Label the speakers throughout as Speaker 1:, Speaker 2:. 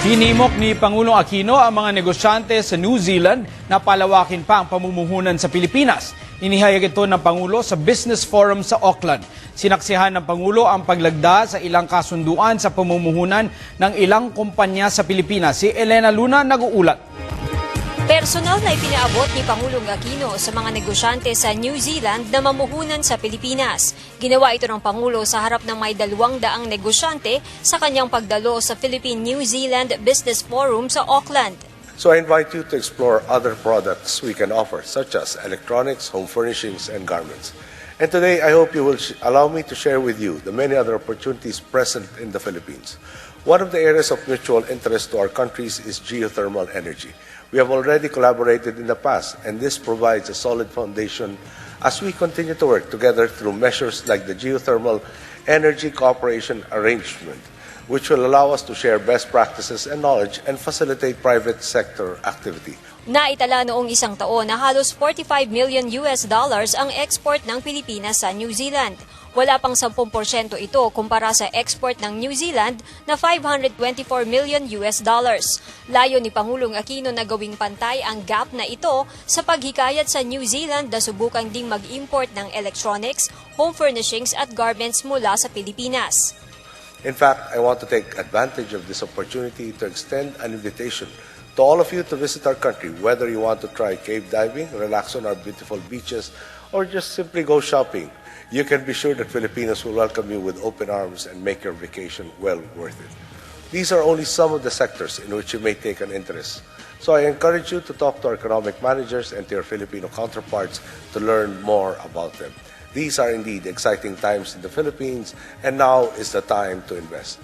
Speaker 1: Hinimok ni Pangulong Aquino ang mga negosyante sa New Zealand na palawakin pa ang pamumuhunan sa Pilipinas. Inihayag ito ng Pangulo sa Business Forum sa Auckland. Sinaksihan ng Pangulo ang paglagda sa ilang kasunduan sa pamumuhunan ng ilang kumpanya sa Pilipinas. Si Elena Luna nag-uulat.
Speaker 2: Personal na ipinaabot ni Pangulong Aquino sa mga negosyante sa New Zealand na mamuhunan sa Pilipinas. Ginawa ito ng Pangulo sa harap ng may dalawang daang negosyante sa kanyang pagdalo sa Philippine-New Zealand Business Forum sa Auckland.
Speaker 3: So I invite you to explore other products we can offer, such as electronics, home furnishings, and garments. And today, I hope you will allow me to share with you the many other opportunities present in the Philippines. One of the areas of mutual interest to our countries is geothermal energy. We have already collaborated in the past, and this provides a solid foundation as we continue to work together through measures like the Geothermal Energy Cooperation Arrangement, which will allow us to share best practices and knowledge and facilitate private sector activity.
Speaker 2: Naitala noong isang taon na halos 45 million US dollars ang export ng Pilipinas sa New Zealand. Wala pang 10% ito kumpara sa export ng New Zealand na 524 million US dollars. Layo ni Pangulong Aquino na gawing pantay ang gap na ito sa paghikayat sa New Zealand na subukang ding mag-import ng electronics, home furnishings at garments mula sa Pilipinas.
Speaker 3: In fact, I want to take advantage of this opportunity to extend an invitation to all of you to visit our country, whether you want to try cave diving, relax on our beautiful beaches, or just simply go shopping. You can be sure that Filipinos will welcome you with open arms and make your vacation well worth it. These are only some of the sectors in which you may take an interest. So I encourage you to talk to our economic managers and to your Filipino counterparts to learn more about them. These are indeed exciting times in the Philippines, and now is the time to invest.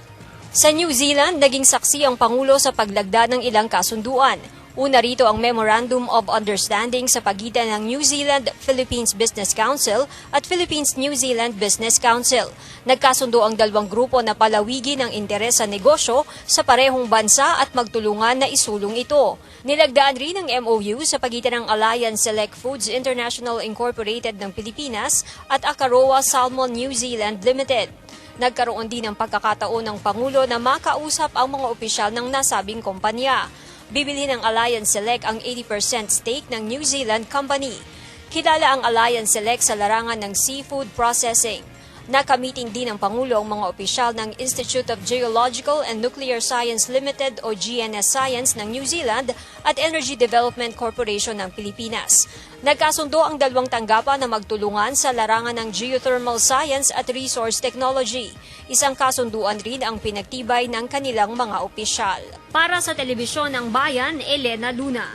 Speaker 2: Sa New Zealand, naging saksi ang Pangulo sa paglagda ng ilang kasunduan. Una rito ang Memorandum of Understanding sa pagitan ng New Zealand-Philippines Business Council at Philippines-New Zealand Business Council. Nagkasundo ang dalawang grupo na palawigin ang interes sa negosyo sa parehong bansa at magtulungan na isulong ito. Nilagdaan rin ang MOU sa pagitan ng Alliance Select Foods International Incorporated ng Pilipinas at Akaroa Salmon New Zealand Limited. Nagkaroon din ng pagkakataon ng Pangulo na makausap ang mga opisyal ng nasabing kumpanya. Bibili ng Alliance Select ang 80% stake ng New Zealand company. Kilala ang Alliance Select sa larangan ng seafood processing. Nakamiting din ng Pangulo ang mga opisyal ng Institute of Geological and Nuclear Science Limited o GNS Science ng New Zealand at Energy Development Corporation ng Pilipinas. Nagkasundo ang dalawang tanggapan na magtulungan sa larangan ng geothermal science at resource technology. Isang kasunduan rin ang pinagtibay ng kanilang mga opisyal. Para sa Telebisyon ng Bayan, Elena Luna.